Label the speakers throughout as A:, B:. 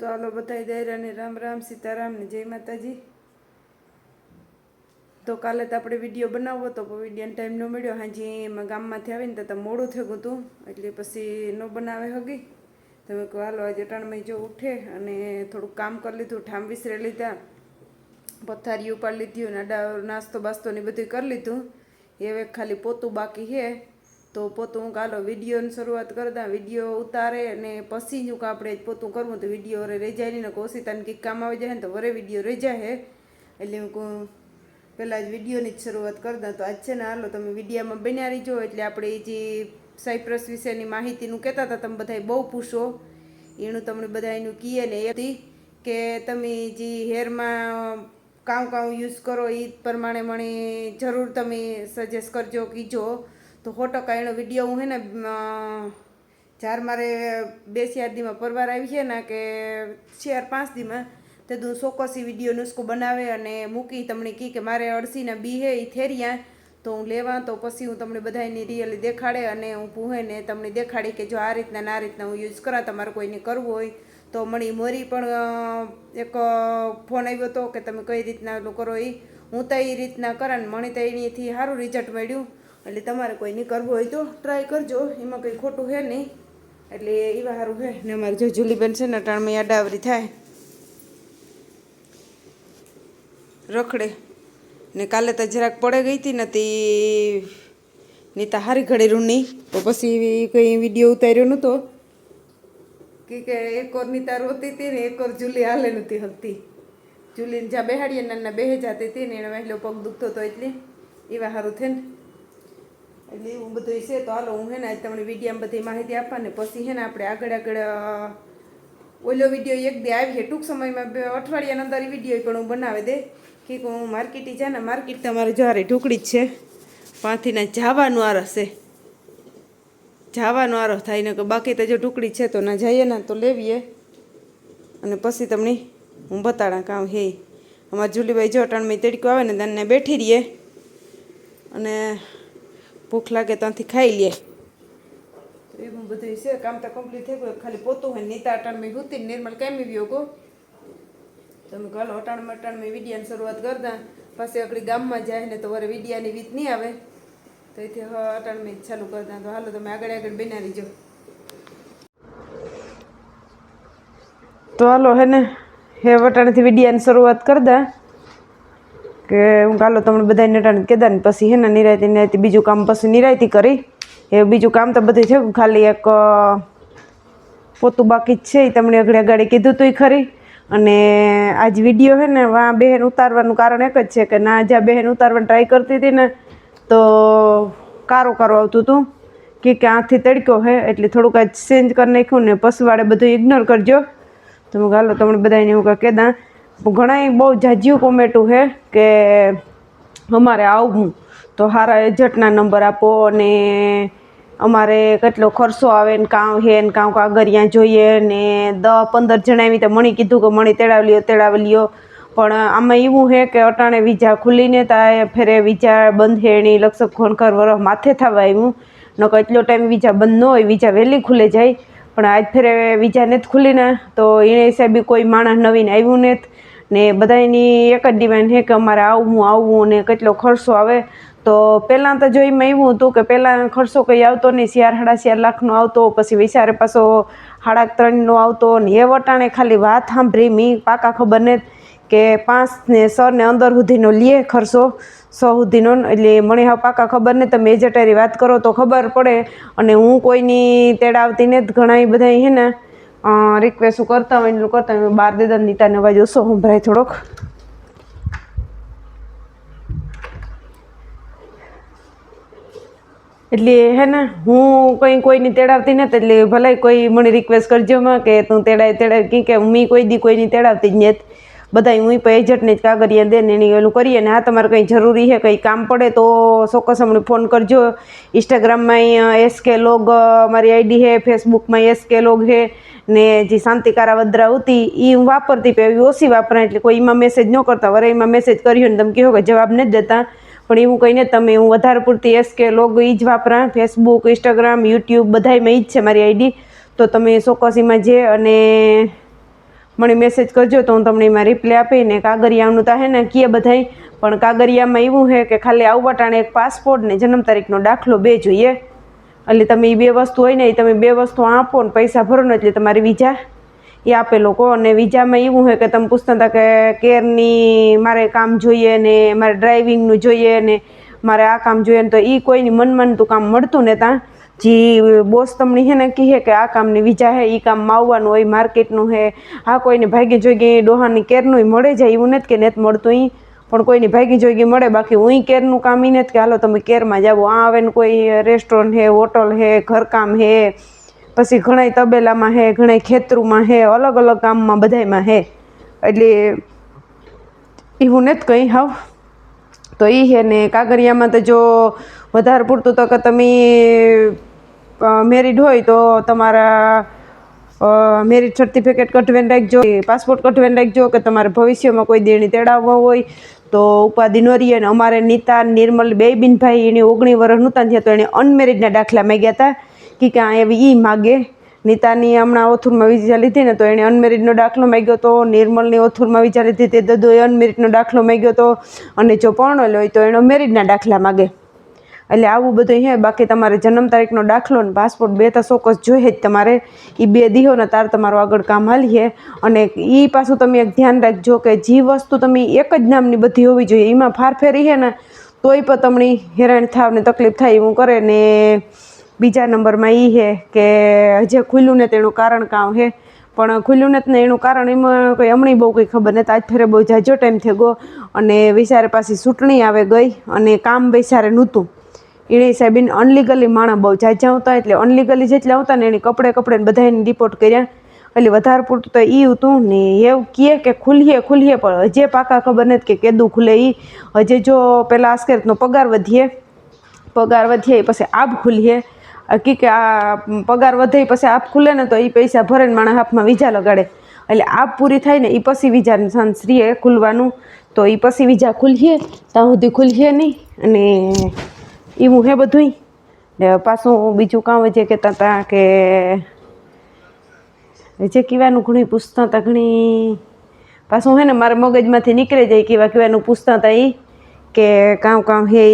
A: તો આલો બધાય દાયરાને રામ રામ, સીતારામ ને જય માતાજી. તો કાલે તો આપણે વીડિયો બનાવવો તો પણ વિડીયોનો ટાઈમ ન મળ્યો. હાજી એમાં ગામમાંથી આવીને તો મોડું થયું હતું, એટલે પછી ન બનાવે હગી. તમે કહો હાલો, આજે અટાણમાં જો ઉઠે અને થોડુંક કામ કરી લીધું, ઠામ વિસરે લીધા. પથારી ઉપાડી લીધી અને નાસ્તો બાસ્તો ને બધું કરી લીધું. હવે ખાલી પોતું બાકી છે. તો પોતું હું કાલો વિડીયોની શરૂઆત કરતા વીડિયો ઉતારે અને પછી જ આપણે પોતું કરવું તો વીડિયો વરે રહી જાય ને કોશિતાને કંઈક કામ આવી જાય ને તો વરે વીડિયો રહી જાય એટલે હું પહેલાં જ વિડીયોની જ શરૂઆત કરતા તો આજ છે ને હાલો તમે વિડીયામાં બન્યા રહીજો, એટલે આપણે જે સાયપ્રસ વિશેની માહિતીનું કહેતા હતા, તમે બધાય બહુ પૂછો. એનું તમને બધા એનું કહીએ ને એ હતી કે તમે જે હેરમાં કાઉ કાઉ યુઝ કરો એ પ્રમાણે મને જરૂર તમે સજેસ્ટ કરજો, કીજો. તો ખોટો એનો વીડિયો હું હે ને જ્યારે મારે બે ચાર દીમાં પરવાર આવી છે ને કે ચાર પાંચ દીમાં, તે તું ચોક્કસી વીડિયો નુસ્કો બનાવે અને મૂકી તમને કહી કે મારે અળસીના બી હે એ થેરિયા, તો હું લેવા, તો પછી હું તમને બધાની રિયલી દેખાડે અને હું પૂહે ને તમને દેખાડી કે જો આ રીતના ના રીતના હું યુઝ કરા, તમારે કોઈને કરવું હોય, તો મળી મોરી પણ એક ફોન આવ્યો હતો કે તમે કઈ રીતના કરો એ હું તો એ રીતના કરા ને મણી તો એનીથી સારું રિઝલ્ટ મળ્યું. એટલે તમારે કોઈને કરવું હોય તો ટ્રાય કરજો. એમાં કંઈ ખોટું છે નહીં. એટલે એવા સારું છે. ને અમારે જો જુલીબેન છે ને ટાણમાં આડાવરી થાય. રખડે. ને કાલે તો જરાક પડે ગઈ હતી ને તે નીતા હારી ઘડેલું નહીં તો પછી કંઈ વીડિયો ઉતાર્યો નહોતો કે કે એક ઓર નીતા રોતી હતી ને એક ઓર જુલી હાલે નહોતી હલતી. જુલીને જ્યાં બેહાડીએ નાના બેહે જાતી હતી ને એણે વહેલો પગ દુખતો હતો એટલે એવા સારું થે ને એટલે એવું બધું છે તો હાલો હું હે ને તમને વિડીયામાં બધી માહિતી આપવા ને પછી હે ને આપણે આગળ આગળ ઓલો વીડિયો એક દે આવી છે. ટૂંક સમયમાં બે અઠવાડિયાના અંદર વીડિયો પણ હું બનાવી દે. કે હું માર્કેટે જાય ને, માર્કેટ તમારે જવારે ઢોકળી જ છે. પાંથીને જાવાનું આરસ છે. જાવાનો આરો થાય ને કે બાકી તો જો ઢુકડી છે તો ના જઈએ ને, તો લેવીએ. અને પછી તમને હું બતાડા કામ હે. અમારા જુલીભાઈ જો અટાણમાં તડકો આવે ને તેને બેઠી રહીએ. અને ભૂખ લાગે ત્યાંથી ખાઈ લે. એવું બધું છે કામ તો કમ્પ્લીટ થઈ ગયું ખાલી પોતું હોય નીતા અટાણમાં હુતી નિર્મળ કેમી વ્યો ગો. તમે કાલો અટાણમાં અટાણમાં વિડિયાની શરૂઆત કરતા પછી આગળ ગામમાં જાય ને તો વરે વિડિયાની વીત નહીં આવે. તો એથી હવે અટાણમાં જ ચાલુ કરતા તો હાલો તમે આગળ આગળ બનાવી જો તો હાલો હે ને હે વટાણથી વિડિયાની શરૂઆત કરતા કે હું કાલો તમને બધાને નટાણ કીધા ને પછી હે ને નિરાયતી નિરાયતી બીજું કામ પછી નિરાયતી કરી. એ બીજું કામ તો બધું છે ખાલી એક પોતું બાકી જ છે. એ તમને અઘડે અગાડી કીધું તું ખરી. અને આજ વીડિયો હે ને વા બહેન ઉતારવાનું કારણ એક જ છે કે ના, જ્યાં બહેન ઉતારવાની ટ્રાય કરતી હતી ને, તો કારો કારો આવતું હતું. કે કે આથી તડક્યો હે, એટલે થોડુંક આજ ચેન્જ કરી નાખ્યું ને પસવાડે બધું ઇગ્નોર કરજો. તો હું ગાલો તમને બધાને એવું કહે કેદા ઘણા બહુ જાજ્યું કોમેટું છે કે અમારે આવવું. તો સારા એજન્ટના નંબર આપો અને અમારે કેટલો ખર્ચો આવે ને કાં હે ને કાં કાગરિયા જોઈએ ને દસ પંદર જણા એવી તો મણી કીધું કે મણી તેડાવી લ્યો તેડાવી લ્યો પણ આમાં એવું છે કે અટાણે વિઝા ખુલીને તા ફેરે વિઝા બંધ હેણી લક્ષક ખોણકર વરસ માથે થવા આવ્યું. નકર એટલો ટાઈમ વિઝા બંધ ન હોય, વિઝા વહેલી ખુલે જાય. પણ આજ ફેરે વિઝા નથી ખુલીને તો એને હિસાબે કોઈ માણસ નવીન આવ્યું નથી. ને બધાની એક જ ડિમાન્ડ છે કે અમારે આવવું આવવું ને કેટલો ખર્ચો આવે. તો પહેલાં તો જો એમાં એવું હતું કે પહેલાં ખર્ચો કંઈ આવતો નહીં. શિયાર સાડા શિયાર લાખનો આવતો, પછી વિચારે પાછો સાડા ત્રણનો આવતો ને એ વટાણે ખાલી વાત સાંભળી. મી પાકા ખબર ને કે પાંચ ને સો ને અંદર સુધીનો લે ખર્ચો. સો સુધીનો એટલે મને હા પાકા ખબર ને, તમે એજટારી વાત કરો તો ખબર પડે. અને હું કોઈની તેડાવતી ને ઘણા બધા હે ને રિક્વેસ્ટ કરતા હોય એટલું કરતા હોય, બાર દેદા નીતાને અવાજ ઓછો સંભળાય થોડોક. એટલે હે ને, હું કંઈ કોઈની તેડાવતી નથી, એટલે ભલે કોઈ મને રિક્વેસ્ટ કરજો કે તું તેડાય તેડાય કી કે મી કોઈ દી કોઈની તેડાવતી જ નથી. બધા હું પણ એજન્ટને જ કાગળિયા દે ને એની એનું કરીએ ને હા, તમારે કંઈ જરૂરી છે, કંઈ કામ પડે તો ચોક્કસ અમને ફોન કરજો. ઇન્સ્ટાગ્રામમાં એસકે લોગ મારી આઈડી છે ફેસબુકમાં એસકે લોગ છે ને જે શાંતિકારા વદ્રા હતી એ હું વાપરતી પણ એવી ઓછી વાપરા, એટલે કોઈ એમાં મેસેજ ન કરતા. વરે એમાં મેસેજ કર્યો ને તમે કહો કે જવાબ નથી દેતા. પણ એવું કંઈ નહીં તમે હું વધારે પૂરતી એસ કે લોગ એ જ વાપરા. ફેસબુક ઇન્સ્ટાગ્રામ યુટ્યુબ બધાયમાં એ જ છે મારી આઈડી તો તમે ચોક્કસ એમાં જે અને મને મેસેજ કરજો તો હું તમને એમાં રિપ્લાય આપીને કાગરિયાનું તો હે ને કીએ બધાય, પણ કાગરિયામાં એવું છે કે ખાલી આવવા ટાણે એક પાસપોર્ટ ને જન્મ તારીખનો દાખલો બે જોઈએ. એટલે તમે એ બે વસ્તુ હોય ને એ તમે બે વસ્તુ આપો ને પૈસા ભરો ને એટલે તમારી વિઝા એ આપે લોકો અને વિઝામાં એવું હોય કે તમે પૂછતા હતા કે કેરની મારે કામ જોઈએ ને મારે ડ્રાઇવિંગનું જોઈએ ને મારે આ કામ જોઈએ ને તો એ કોઈની મનમાનતું કામ મળતું ને ત્યાં જે, બોસ તમને હે ને કહે કે આ કામની વિજા હે એ કામ માવવાનું હોય, માર્કેટનું હે. હા, કોઈને ભાગી જોઈ ગઈ ડોહાની કેરનું મળે જાય, એવું નથી કે નથી મળતું એ પણ કોઈની ભાગી જોઈ ગઈ મળે, બાકી હું કેરનું કામ એ નથી કે હાલો તમે કેરમાં જાઓ, આ આવે ને કોઈ રેસ્ટોરન્ટ હે, હોટલ હે, ઘરકામ હે. પછી ઘણાય તબેલામાં હે, ઘણાય ખેતરુમાં હે, અલગ અલગ કામમાં બધાયમાં હે. એટલે એવું નથી કંઈ હાવ. તો એ છે ને કાગરિયામાં તો જો વધારે પૂરતું તો કે તમે મેરિડ હોય તો તમારા મેરિડ સર્ટિફિકેટ કઠવેન રાખજો. પાસપોર્ટ કઠવેન રાખજો કે તમારે ભવિષ્યમાં કોઈ દેણી તેડાવવા હોય તો ઉપાધિ નોરી અને અમારે નીતા, નિર્મલ બે બિનભાઈ એની ઓગણી વર્ષ નહોતા થયા તો એણે અનમેરિડના દાખલા માગ્યા હતા. કે કાં એવી એ માગે. નીતાની હમણાં ઓથુરમાં વિઝા લીધી ને તો એણે અનમેરિડનો દાખલો માગ્યો હતો નિર્મલની ઓથુરમાં વિઝા લીધી તે દદોએ અનમેરિડનો દાખલો માગ્યો હતો અને જો પરણેલ હોય તો એનો મેરિડના દાખલા માગે. એટલે આવું બધું હે બાકી તમારે જન્મ તારીખનો દાખલો ને પાસપોર્ટ બે તો ચોક્કસ જોઈએ જ તમારે. એ બે દીહો ને તાર તમારું આગળ કામ હાલીએ. અને એ પાછું તમે એક ધ્યાન રાખજો કે જે વસ્તુ તમે એક જ નામની બધી હોવી જોઈએ. એમાં ફારફેરી છે ને, તોય પણ તમને હેરાન થાવ ને તકલીફ થાય એવું કરે ને બીજા નંબરમાં એ છે કે જે ખુલ્લું ને તેનું કારણ કામ છે પણ ખુલ્લું નથી ને એનું કારણ એમાં કંઈ હમણાં બહુ કંઈ ખબર નથી આજ ફેરે બહુ જાજો ટાઈમ થઈ ગયો અને વિચારે પાછી ચૂંટણી આવે ગઈ અને કામ વિચારે નહોતું. એણે સાહેબીને અનલીગલી માણસ બહુ જાજા આવતા એટલે અનલીગલી જેટલા આવતા ને એને કપડે કપડે બધાને રિપોર્ટ કર્યા. એટલે વધારે પૂરતું તો એ હતું ને એવું કહે કે ખુલીએ ખુલીએ, પણ હજે પાકા ખબર નથી કે કેદું ખુલે એ હજે જો પેલા આસ્કેરનો પગાર વધીએ પગાર વધીએ પછી આપ ખુલીએ. કી કે આ પગાર વધે પછી આપ ખુલે ને તો એ પૈસા ભરે ને માણસ હાથમાં વિઝા લગાડે. એટલે આપ પૂરી થાય ને એ પછી વિઝા સંશ્રીએ ખુલવાનું. તો એ પછી વિઝા ખુલીએ, ત્યાં સુધી ખુલીએ નહીં. અને એવું હે બધુંય? ને પાછું બીજું કામ જે કહેતા હતા કે જે કહેવાનું ઘણી પૂછતા હતા, ઘણી પાછું હે ને મારા મગજમાંથી નીકળી જાય કેવા કહેવાનું પૂછતા હતા એ કે કામ કામ હે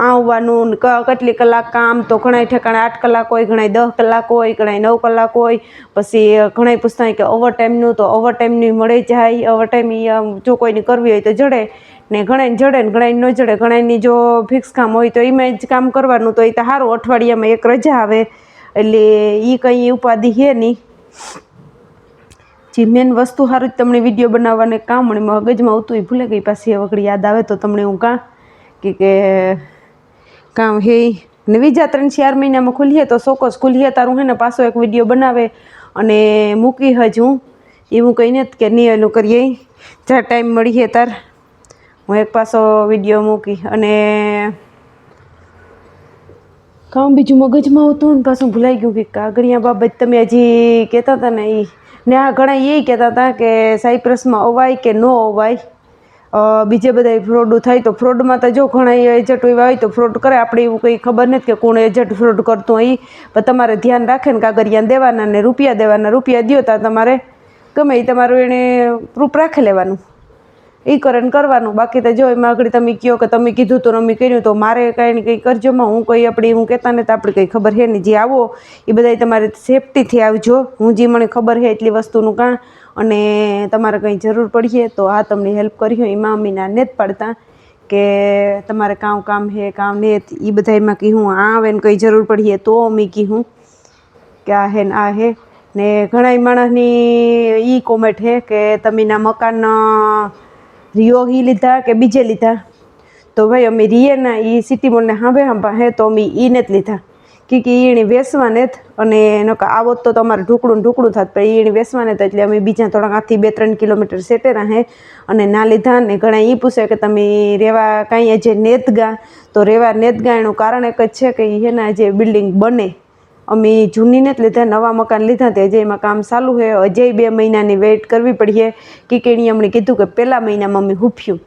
A: આવવાનું કેટલી કલાક કામ તો ઘણા ઠેકાણે આઠ કલાક હોય ઘણા દસ કલાક હોય ઘણા નવ કલાક હોય. પછી ઘણા પૂછતા હોય કે ઓવર ટાઈમનું તો ઓવરટાઈમની મળી જાય ઓવરટાઈમ જો કોઈને કરવી હોય તો જડે. ને ઘણાને જડે ને ઘણાને ન જડે ઘણાની જો ફિક્સ કામ હોય તો એમાં જ કામ કરવાનું, તો એ તો સારું અઠવાડિયામાં એક રજા આવે. એટલે એ કંઈ ઉપાધિ છે નહીં. જે મેન વસ્તુ સારું જ તમને વીડિયો બનાવવાને કામ, અને મગજમાં આવતું એ ભૂલે ગઈ પાછી વખત યાદ આવે તો તમને હું કાં કે કે કામ હે. ને બીજા ત્રણ ચાર મહિનામાં ખુલીએ તો ચોક્કસ ખુલીએ. તારું હે ને પાછો એક વીડિયો બનાવે અને મૂકી હજુ. એવું કહીને જ કે નહીં એનું કરીએ જ્યાં ટાઈમ મળીએ તાર. હું એક પાછો વીડિયો મૂકી અને કામ બીજું મગજમાં આવતું ને પાછું ભૂલાઈ ગયું કે કાગળિયા બાબત તમે હજી કહેતા હતા ને એ ને આ ઘણા એ કહેતા હતા કે સાયપ્રસમાં અવાય કે ન અવાય. બીજે બધા ફ્રોડ થાય તો ફ્રોડમાં તો જો ઘણા એજન્ટ એવા હોય તો ફ્રોડ કરે. આપણે એવું કંઈ ખબર નથી કે કોણ એજન્ટ ફ્રોડ કરતું હોય. પણ તમારે ધ્યાન રાખે ને કાગળિયા દેવાના ને રૂપિયા દેવાના. રૂપિયા દો તા તમારે. ગમે એ તમારું એણે પ્રૂફ રાખી લેવાનું. એ કરે કરવાનું. બાકી તો જો એમાં આગળ તમે કહો કે તમે કીધું તો અમે કર્યું, તો મારે કાંઈ ને કંઈ કરજોમાં હું કોઈ આપણી હું કહેતા ને તો આપણે કંઈ ખબર છે ને જે આવો એ બધાય તમારે સેફટીથી આવજો. હું જે મને ખબર છે એટલી વસ્તુનું કાં. અને તમારે કંઈ જરૂર પડીએ તો આ તમને હેલ્પ કરી એમાં અમે ના નેત પાડતા કે તમારે કામ કામ હે કામ ને એ બધા એમાં કીધું આ આવે ને કંઈ જરૂર પડીએ તો અમે કહ્યું કે આ હે ને આ હે ને ઘણા માણસની એ કોમેન્ટ છે કે તમે ના મકાન રિયો હી લીધા કે બીજે લીધા? તો ભાઈ, અમે રિયેના એ સિટી મોલને હાંભે હાંભા હે, તો અમે ઈને જ લીધા. કે કે એને વેસવાને જ અને નકા આવો તો તમારે ઢુકડું ઢુકડું થાત, પણ એને વેસવાને જ એટલે અમે બીજા થોડાક આથી બે ત્રણ કિલોમીટર સેટે હે અને ના લીધા ને ઘણા એ પૂછે કે તમે રેવા કાંઈ જે નેતગા તો રેવા નેતગા એનું કારણ એક જ છે કે એના જે બિલ્ડિંગ બને. અમે જૂનીને જ લીધા, નવા મકાન લીધા તે અજયમાં કામ ચાલુ છે. અજય બે મહિનાની વેઇટ કરવી પડીએ. કે કેણી અમને કીધું કે પહેલા મહિનામાં અમે હૂફ્યું.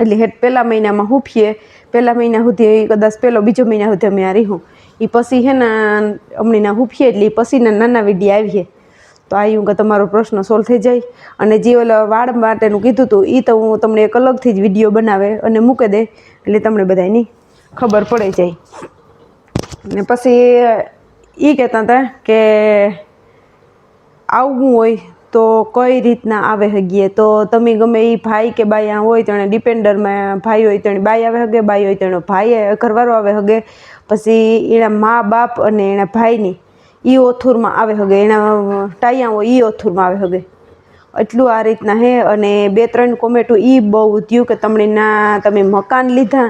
A: એટલે હેઠ પહેલા મહિનામાં હૂફીએ. પહેલા મહિના સુધી કદાચ પહેલો બીજો મહિના સુધી અમે આ રહ્યું. એ પછી હે ને અમને ના હૂફીએ એટલે એ પછીના નાના વીડી આવીએ તો આ કે તમારો પ્રશ્ન સોલ્વ થઈ જાય. અને જે ઓલા વાળ માટેનું કીધું હતું એ તો હું તમને એક અલગથી જ વીડિયો બનાવે અને મૂકી દે. એટલે તમને બધાની ખબર પડે જાય. ને પછી એ કહેતા હતા કે આવવું હોય તો કઈ રીતના આવે હગીએ? તો તમે ગમે એ ભાઈ કે બાયા હોય તેણે ડિપેન્ડરમાં ભાઈ હોય તેણે બાઈ આવે હગે, બાઈ હોય તેનો ભાઈ ઘરવાળો આવે હગે. પછી એના મા બાપ અને એના ભાઈની એ ઓથુરમાં આવે હગે. એના ટાયા હોય એ ઓથુરમાં આવે હગે. એટલું આ રીતના હે અને બે ત્રણ કોમેટું એ બહુ થયું કે તમને ના તમે મકાન લીધા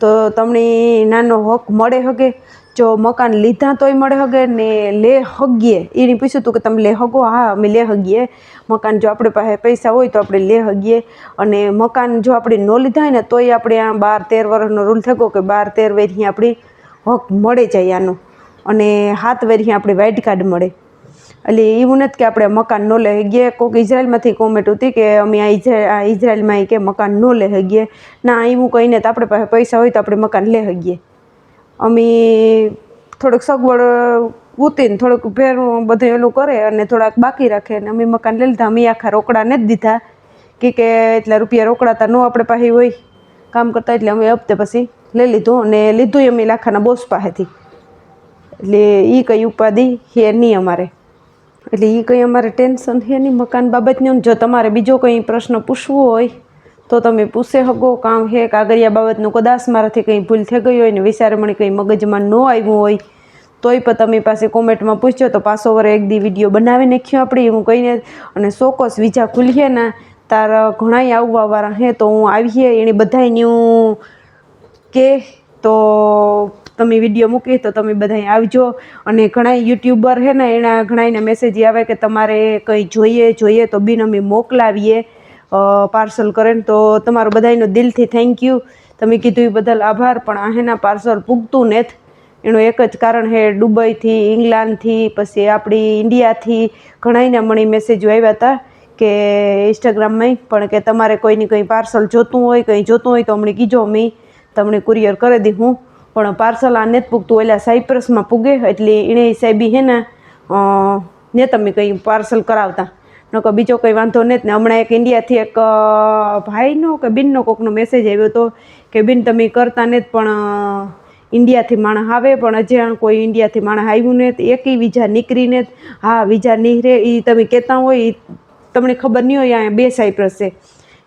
A: તો તમને નાનો હક મળે હગે. જો મકાન લીધા તોય મળે હગે ને લે હગીએ. એને પૂછ્યું હતું કે તમે લે હગો? હા, અમે લે હગીએ. મકાન જો આપણે પાસે પૈસા હોય તો આપણે લે હગીએ. અને મકાન જો આપણે ન લીધા હોય ને તોય આપણે આ બાર તેર વર્ષનો રૂલ થયો કે બાર તેર વેરી આપણી હક મળે જાય આનો. અને હાથ વેરી આપણે વાઇટ કાર્ડ મળે. એટલે એવું નથી કે આપણે મકાન ન લે હગીએ. કોઈક ઇઝરાયલમાંથી કોમેન્ટ હતી કે અમે આ ઇઝરાયલ આ ઇઝરાયલમાં કે મકાન ન લે હગીએ. ના એવું કહીને તો આપણે પાસે પૈસા હોય તો આપણે મકાન લે ગયે અમે થોડુંક સગવડ ઉતીને થોડુંક ભેરું બધું એનું કરે અને થોડાક બાકી રાખે અને અમે મકાન લઈ લીધા. અમે આખા રોકડા નથી દીધા. કે કે એટલા રૂપિયા રોકડાતા ન આપણે પાસે હોય. કામ કરતા એટલે અમે હપ્તે પછી લઈ લીધું અને લીધું અમે લાખાના બોસ પાસેથી. એટલે એ કંઈ ઉપાધિ હે નહીં અમારે. એટલે એ કંઈ અમારે ટેન્શન છે નહીં મકાન બાબતનું. જો તમારે બીજો કંઈ પ્રશ્ન પૂછવો હોય તો તમે પૂછે શકો કામ હે કાગરિયા બાબતનું કદાચ મારાથી કંઈ ભૂલ થઈ ગઈ હોય ને વિચારમણી કંઈ મગજમાં ન આવ્યું હોય, તોય પણ તમે પાસે કોમેન્ટમાં પૂછજો તો પાછો વરે એક દી વીડિયો બનાવી નાખ્યો આપણે હું કહીને અને ચોક્કસ વિઝા ખુલીએ ને તારા ઘણાય આવવાવાળા હે તો હું આવીએ એને બધાયની હું કે તો તમે વીડિયો મૂકી તો તમે બધા આવજો. અને ઘણા યુટ્યુબર હે ને એના ઘણાને મેસેજ આવે કે તમારે કંઈ જોઈએ જોઈએ તો બિન અમે મોકલાવીએ. પાર્સલ કરે ને તો તમારો બધાનો દિલથી થેન્ક યુ તમે કીધું એ બદલ આભાર, પણ આ હેના પાર્સલ પૂગતું નથી એનું એક જ કારણ છે દુબઈથી, ઇંગ્લેન્ડથી, પછી આપણી ઇન્ડિયાથી ઘણાયના મને મેસેજો આવ્યા હતા કે ઇન્સ્ટાગ્રામમાં પણ કે તમારે કોઈની કંઈ પાર્સલ જોતું હોય, કંઈ જોતું હોય તો અમને કીજો મેં તમને કુરિયર કરી દી હું. પણ પાર્સલ આ નથી પૂગતું એટલે સાયપ્રસમાં પૂગે, એટલે એણે સાહેબી હે ને ને તમે કંઈ પાર્સલ કરાવતા. નકો બીજો કંઈ વાંધો નથી. ને હમણાં એક ઇન્ડિયાથી એક ભાઈનો કે બિનનો કોકનો મેસેજ આવ્યો હતો કે, બિન, તમે કરતા નથી, પણ ઇન્ડિયાથી માણસ આવે, પણ અજાણ કોઈ ઇન્ડિયાથી માણસ આવ્યું નથી. એક વિઝા નીકળીને હા, વિઝા નીકળે એ તમે કહેતા હોય એ તમને ખબર નહીં હોય, અહીંયા બે સાઇપ્રસ છે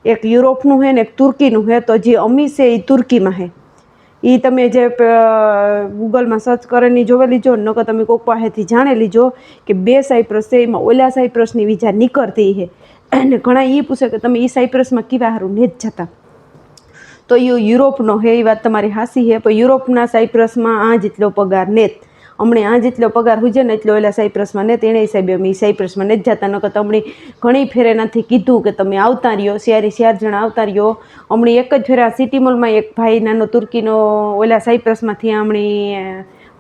A: એક યુરોપનું છે ને, એક તુર્કીનું છે તો જે અમી છે એ તુર્કીમાં છે એ તમે જે ગૂગલમાં સર્ચ કરીને જોવે લીજો, નકર તમે કોઈક પાસેથી જાણી લીજો કે બે સાયપ્રસ છે, એમાં ઓલા સાયપ્રસની વિઝા નીકળતી છે. અને ઘણા એ પૂછે કે તમે એ સાયપ્રસમાં કેવા સારું ને જતા. તો એ યુરોપનો હે એ વાત તમારી હાસી છે, પણ યુરોપના સાયપ્રસમાં આ જેટલો પગાર નેત હમણે આ જેટલો પગાર હુજે ને એટલો એલા સાયપ્રસમાં ને તેણે હિસાબે અમે સાયપ્રસમાં નથી જતા, નકર હમણે ઘણી ફેરે નથી કીધું કે તમે આવતા રહ્યો સિયારી ચાર જણા આવતા રહ્યો. હમણાં એક જ ફેરા સિટી મોલમાં એક ભાઈ નાનો તુર્કીનો ઓલા સાયપ્રસમાંથી હમણે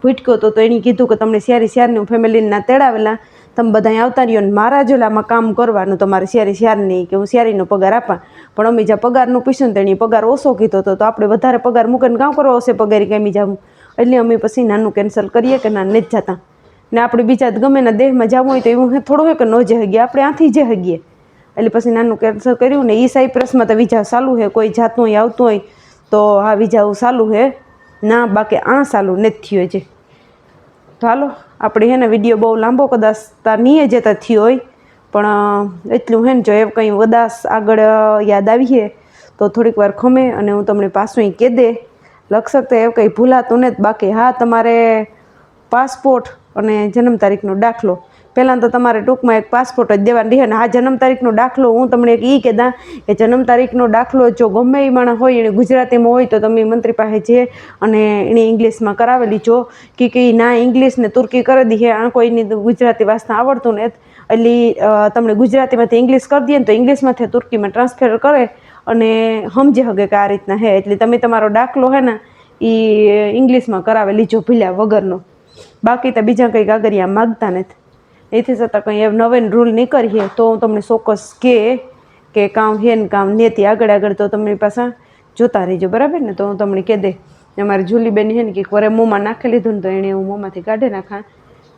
A: ભૂટક્યો હતો તો એણે કીધું કે તમને શિયારી શિયારની ફેમિલીના તેડાવેલા, તમે બધા આવતા રહ્યો ને મારા જોલામાં કામ કરવાનું, તમારે શિયારી શિયારની કે હું શિયારીનો પગાર આપા. પણ અમે જ્યાં પગારનું પૂછ્યું ને તેની પગાર ઓછો કીધો હતો તો આપણે વધારે પગાર મૂકીને કામ કરવો હશે પગારી કેમી જાવું એટલે અમે પછી નાનું કેન્સલ કરીએ કે ના, નથી જતા. ને આપણે બીજા ગમે ને દેહમાં જવું હોય તો એવું થોડું હોય કે ન જે હગીએ. આપણે આથી જે હગીએ. એટલે પછી નાનું કેન્સલ કર્યું ને એ સાયપ્રસમાં તો વિઝા ચાલુ છે કોઈ જાતનું હોય, આવતું હોય, તો આ વિઝાઓ ચાલુ છે ના, બાકી આ ચાલુ નથી થયું છે તો હાલો, આપણે હે ને વીડિયો બહુ લાંબો કદાચ તાર નહીં જતા થયો હોય, પણ એટલું હે ને જો એ કંઈ કદાચ આગળ યાદ આવીએ, તો થોડીક વાર ખમે અને હું તમને પાછું કહી દે. લક્ષક તો એવું કંઈ ભૂલાતું નથી. બાકી હા, તમારે પાસપોર્ટ અને જન્મ તારીખનો દાખલો. પહેલાં તો તમારે ટૂંકમાં એક પાસપોર્ટ જ દેવાની રહે ને આ જન્મ તારીખનો દાખલો હું તમને એક એ કહેતા કે જન્મ તારીખનો દાખલો જો ગમે એ માણસ હોય, એને ગુજરાતીમાં હોય તો તમે મંત્રી પાસે જે અને એણે ઇંગ્લિશમાં કરાવેલી જો કે કે ના ઇંગ્લિશ ને તુર્કી કરી દઈએ આ કોઈની ગુજરાતી વાંચતા આવડતું ને એટલે તમને ગુજરાતીમાંથી ઇંગ્લિશ કરી દઈએ ને તો ઇંગ્લિશમાંથી તુર્કીમાં ટ્રાન્સફર કરે અને સમજી શકે કે આ રીતના હે. એટલે તમે તમારો દાખલો હે ને એ ઇંગ્લિશમાં કરાવે, લીજો ભીલ્યા વગરનો. બાકી તો બીજા કંઈ કાગળિયા માગતા નથી. એથી છતાં કંઈ એમ નવે રૂલ નહીં કરીએ તો હું તમને ચોક્કસ કે કે કામ હે ને કામ નેતી આગળ આગળ તો તમને પાસે જોતા રહીજો, બરાબર ને? તો હું તમને કહી દે અમારી જુલીબેન હે ને કંઈક વરે મોંમાં નાખી લીધું ને તો એણે હું મોંમાંથી કાઢી નાખા.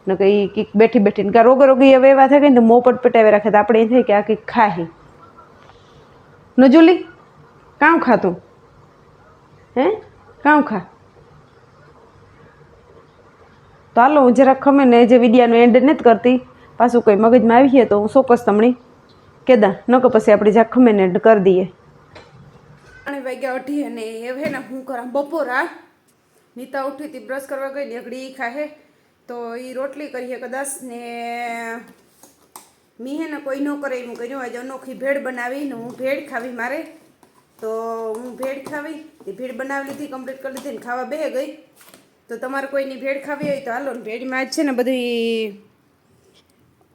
B: ને કંઈ કંઈક બેઠી બેઠીને કાં રોગે રોગી હવે એવા થાય કે મોં પટ પટાવી રાખે તો આપણે એ થાય કે આ કંઈક ખાહી નજુલી, કામ ખાતું હે? કામ ખા. તો હાલો, હું જરાક ખમે ને જે વિડિયાનો એન્ડ નથી કરતી, પાછું કોઈ મગજમાં આવી આવીએ તો હું ચોક્કસ તમને કેદા ન કે પછી આપણે જરાક ખમે ને એન્ડ કરી દઈએ.
A: ત્રણ વાગ્યા ઉઠી અને હવે ને હું કરા બપોરા નીતા ઉઠી હતી બ્રશ કરવા ગઈ ને એકડી ખાહે. તો એ રોટલી કરીએ કદાચ ને મી હે ને કોઈ ન કરે એમ કર્યું. આજે અનોખી ભેળ બનાવી ને હું ભેળ ખાવી મારે. તો હું ભેળ ખાવી તે ભેળ બનાવી લીધી કમ્પ્લીટ કરી લીધી ને ખાવા બે ગઈ. તો તમારે કોઈની ભેળ ખાવી હોય તો હાલો ને ભેળમાં જ છે ને બધી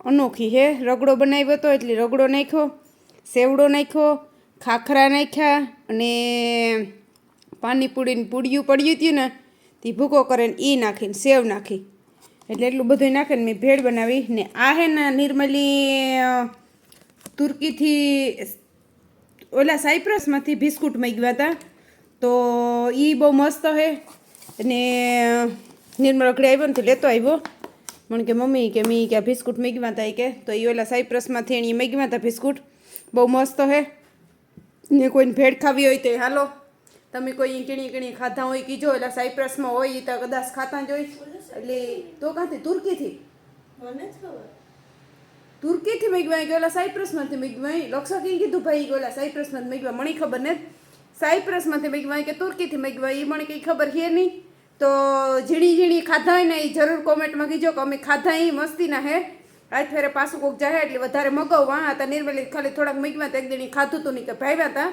A: અનોખી હે. રગડો બનાવ્યો હતો એટલે રગડો નાખ્યો, સેવડો નાખ્યો, ખાખરા નાખ્યા અને પાણીપુરીની પૂડિયું પડ્યું હતું ને, તે ભૂકો કરે ને એ નાખીને સેવ નાખી. એટલે એટલું બધું નાખીને મેં ભેળ બનાવી ને આ હે ને નિર્મલી તુર્કીથી, ઓલા સાયપ્રસમાંથી બિસ્કુટ મેગ્યા હતા. તો એ બહુ મસ્ત હે. અને નિર્મળ અકડે આવ્યો ને તો લેતો આવ્યો મને કે, મમ્મી, કે મી કે બિસ્કુટ મંગાવ્યા હતા કે, તો એ ઓલા સાયપ્રસમાંથી એણે મેગ્યા હતા બિસ્કુટ. બહુ મસ્ત હે. ને કોઈને ભેળ ખાવી હોય તો હાલો. તમે કોઈ કીણી કીણી ખાધા હોય કીજો એટલે સાયપ્રસમાં હોય એ તો કદાચ ખાતા જ હોય. એટલે તો કાંથી? તુર્કીથી? તુર્કીથી મેગવાઈ ગયેલા સાયપ્રસમાંથી મેગવાઈ લક્ષા કઈ કીધું ભાઈ ગયેલા સાયપ્રસમાંથી મેગવા મને ખબર ને? સાયપ્રસમાંથી મેગવાય કે તુર્કીથી મેગવાય એ મને કંઈ ખબર છે નહીં. તો ઝીણી ઝીણી ખાધા ને એ જરૂર કોમેન્ટમાં કીજો કે અમે ખાધા એ મસ્તીના હે. આજ ફેરે પાછું કોક જાય એટલે વધારે મગાવવા હતા નિર્મલી ખાલી થોડાક મેગવા તો એક દિન ખાધું હતું નહીં કે ભાવ્યા હતા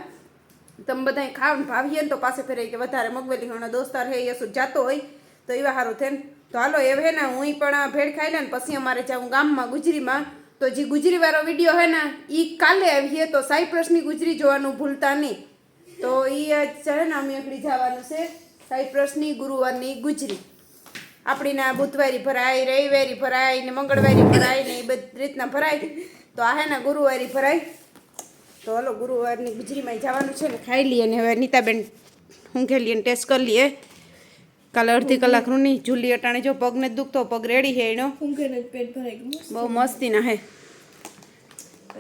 A: તમે બધા ખાવ ભાવીએ ને તો પાસે ફેરે કે વધારે મગવેલી હમણાં દોસ્તાર હે યસુ જાતો હોય? તો એવા સારું થાય તો હાલો, એ હે ને, હું પણ ભેળ ખાઈ લે ને, પછી અમારે જાઉં ગામમાં ગુજરીમાં. તો જે ગુજરી વાળો વીડિયો હે ને એ કાલે આવીએ તો સાયપ્રસની ગુજરી જોવાનું ભૂલતા નહીં. તો એ છે ને, અમે આગળ જવાનું છે સાયપ્રસની ગુરુવારની ગુજરી. આપણી ના બુધવારી ભરાય, રવિવારી ભરાય ને મંગળવારી ભરાય ને એ બધી, રીતના ભરાય. તો આ હે ને, ગુરુવારી ભરાય. તો હલો ગુરુવારની ગુજરીમાં જવાનું છે ને ખાઈ લઈએ ને હવે નીતાબેન ઊંઘે લઈએ ટેસ્ટ કરી લઈએ. કાલે અડધી કલાકનું નહીં જુલી અટાણે જો પગને દુખતો પગ રેડી છે એનો. બહુ મસ્તીના હે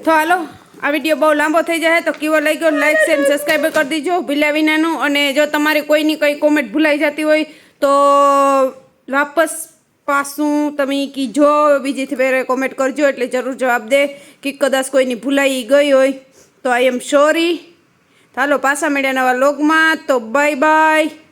A: તો હાલો આ વીડિયો બહુ લાંબો થઈ જાય તો કેવો ગયો લાઈક શેર સબસ્ક્રાઈબ કરી દીજો ભીલા વિનાનું. અને જો તમારે કોઈની કંઈ કોમેન્ટ ભૂલાઈ જતી હોય તો વાપસ પાછું તમે કીજો બીજીથી વેરે કોમેન્ટ કરજો એટલે જરૂર જવાબ દે. કે કદાચ કોઈની ભૂલાઈ ગઈ હોય. તો આઈ એમ સોરી ચાલો પાછા મળ્યા નવા લોગમાં તો બાય બાય